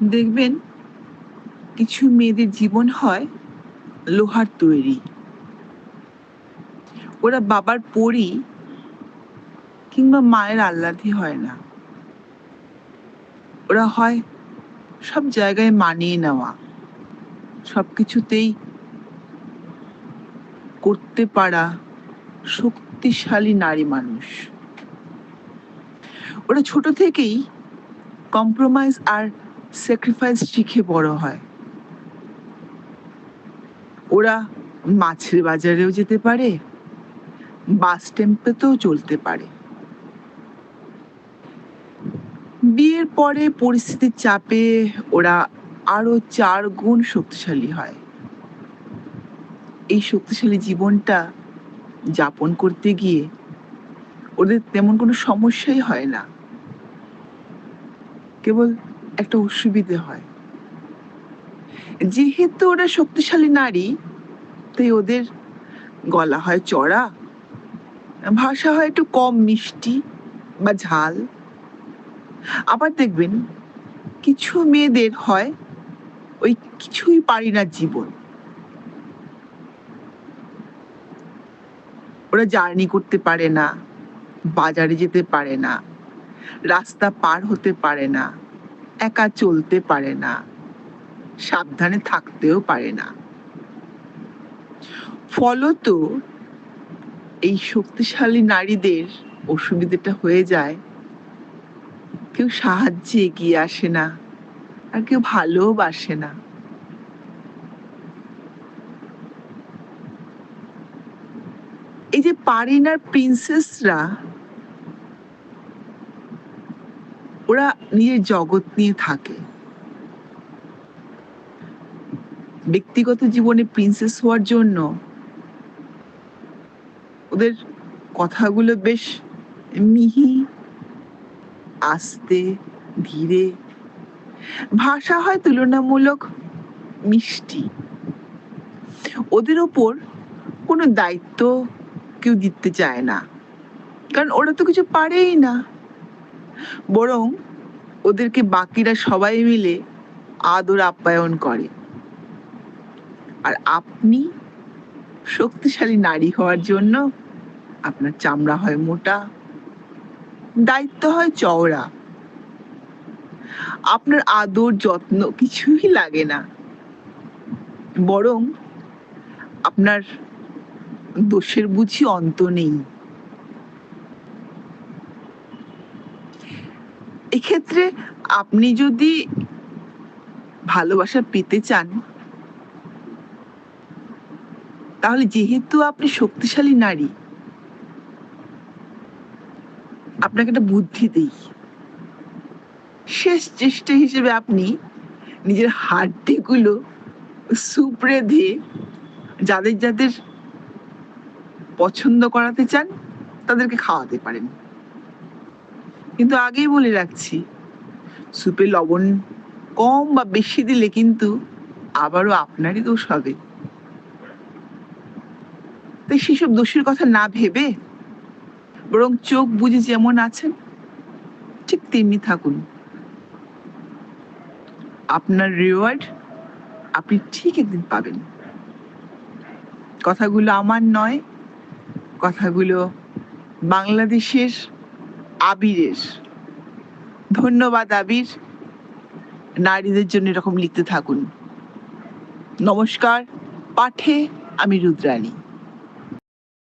দেখবেন কিছু মেয়েদের জীবন হয় লোহার তৈরি। ওরা বাবার পরি কিংবা মায়ের আহ্লাদি হয় না। ওরা হয় সব জায়গায় মানিয়ে নেওয়া। সব কিছুতেই করতে পারা শক্তিশালী নারী মানুষ। ওরা ছোট থেকেই কম্প্রোমাইজ আর স্যাক্রিফাইস শিখে বড় হয়। ওরা মাছের বাজারেও যেতে পারে, বাস টেম্পেতেও চলতে পারে। বিয়ের পরে পরিস্থিতির চাপে ওরা আরও চার গুণ শক্তিশালী হয়। এই শক্তিশালী জীবনটা যাপন করতে গিয়ে ওদের তেমন কোনো সমস্যাই হয় না। কেবল একটা অসুবিধে হয়। যেহেতু ওরা শক্তিশালী নারী, তাই ওদের গলা হয় চড়া, ভাষা হয় একটু কম মিষ্টি বা ঝাল। আবার দেখবেন কিছু মেয়েদের হয় ওই কিছুই পারি না জীবন। ওরা জার্নি করতে পারে না, বাজারে যেতে পারে না, রাস্তা পার হতে পারে না। একা চলতে পারে না, সাবধানে থাকতেও পারে না। ফলত এই শক্তিশালী নারীদের অসুবিধাটা হয়ে যায়। কেউ সাহায্যে এগিয়ে আসে না, আর কেউ ভালোবাসে না। এই যে পারিনার প্রিন্সেসরা ওরা নিজের জগৎ নিয়ে থাকে। ব্যক্তিগত জীবনে প্রিন্সেস হওয়ার জন্য ওদের কথাগুলো বেশ মিহি, আস্তে, ধীরে। ভাষা হয় তুলনামূলক মিষ্টি। ওদের ওপর কোনো দায়িত্ব কেউ দিতে চায় না। কারণ ওরা তো কিছু পারেই না। বরং ওদেরকে বাকিরা সবাই মিলে আদর আপ্যায়ন করে। আর আপনি শক্তিশালী নারী হওয়ার জন্য আপনার চামড়া হয় মোটা, দায়িত্ব হয় চওড়া। আপনার আদর, যত্ন কিছুই লাগে না। বরং আপনার দোষের বুঝি অন্ত নেই। এক্ষেত্রে আপনি যদি ভালোবাসা পেতে চান, তাহলে যেহেতু আপনি শক্তিশালী নারী, আপনাকে একটা বুদ্ধি দেই। শেষ চেষ্টা হিসেবে আপনি নিজের হাড্ডিগুলো সুপড়ে দিয়ে যাদের যাদের পছন্দ করাতে চান, তাদেরকে খাওয়াতে পারেন। কিন্তু আগেই বলে রাখছি, সুপে লবণ কম বা বেশি দিলে কিন্তু আবারও আপনারই দোষ হবে। তাই সেসব দোষের কথা না ভেবে বরং চোখ বুঝে যেমন আছেন, ঠিক তেমনি থাকুন। আপনার রিওয়ার্ড আপনি ঠিক একদিন পাবেন। কথাগুলো আমার নয়, কথাগুলো বাংলাদেশের আবিরের। ধন্যবাদ আবির। নারীদের জন্য এরকম লিখতে থাকুন। নমস্কার পাঠে আমি রুদ্রাণী।